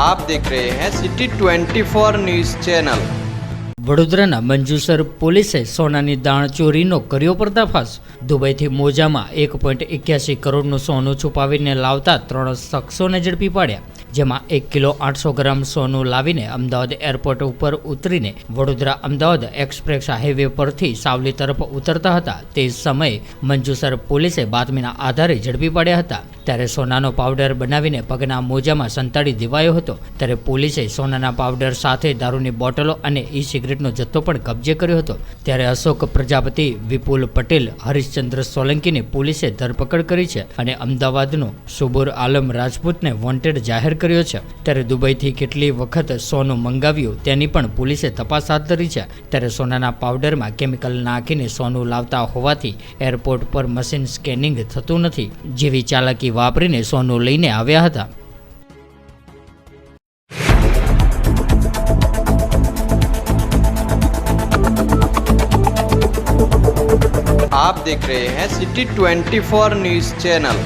आप देख रहे हैं सिटी 24 न्यूज चैनल વડોદરાના મંજુસર પોલીસે સોનાની દાણ ચોરીનો કર્યો પર્દાફાશ દુબઈથી મોજામાં એક પોઈન્ટ એક્યાસી કરોડનું સોનું છુપાવીને લાવતા ત્રણ શખ્સોને ઝડપી પાડ્યા જેમાં એક કિલો આઠસો ગ્રામ સોનું લાવીને અમદાવાદ એરપોર્ટ ઉપર ઉતરીને વડોદરા અમદાવાદ એક્સપ્રેસ હાઈવે પરથી સાવલી તરફ ઉતરતા હતા તે સમયે મંજુસર પોલીસે બાતમીના આધારે ઝડપી પાડ્યા હતા ત્યારે સોનાનો પાવડર બનાવીને પગના મોજામાં સંતાડી દેવાયો હતો. ત્યારે પોલીસે સોનાના પાવડર સાથે દારૂની બોટલો અને ઈ સિગરેટનો જથ્થો પણ કબજે કર્યો હતો. ત્યારે અશોક પ્રજાપતિ, વિપુલ પટેલ, હરીશચંદ્ર સોલંકીની પોલીસે ધરપકડ કરી છે અને અમદાવાદનો સુબુર આલમ રાજપૂતને વોન્ટેડ જાહેર કર્યો છે. ત્યારે દુબઈથી કેટલી વખત સોનું મંગાવ્યું તેની પણ પોલીસે તપાસ હાથ ધરી છે. ત્યારે સોનાના પાવડરમાં કેમિકલ નાખીને સોનું લાવતા હોવાથી એરપોર્ટ પર મશીન સ્કેનિંગ થતું નથી. જેવી ચાલાકી વાપરીને સોનું લઈને આવ્યા હતા आप देख रहे हैं सिटी 24 न्यूज चैनल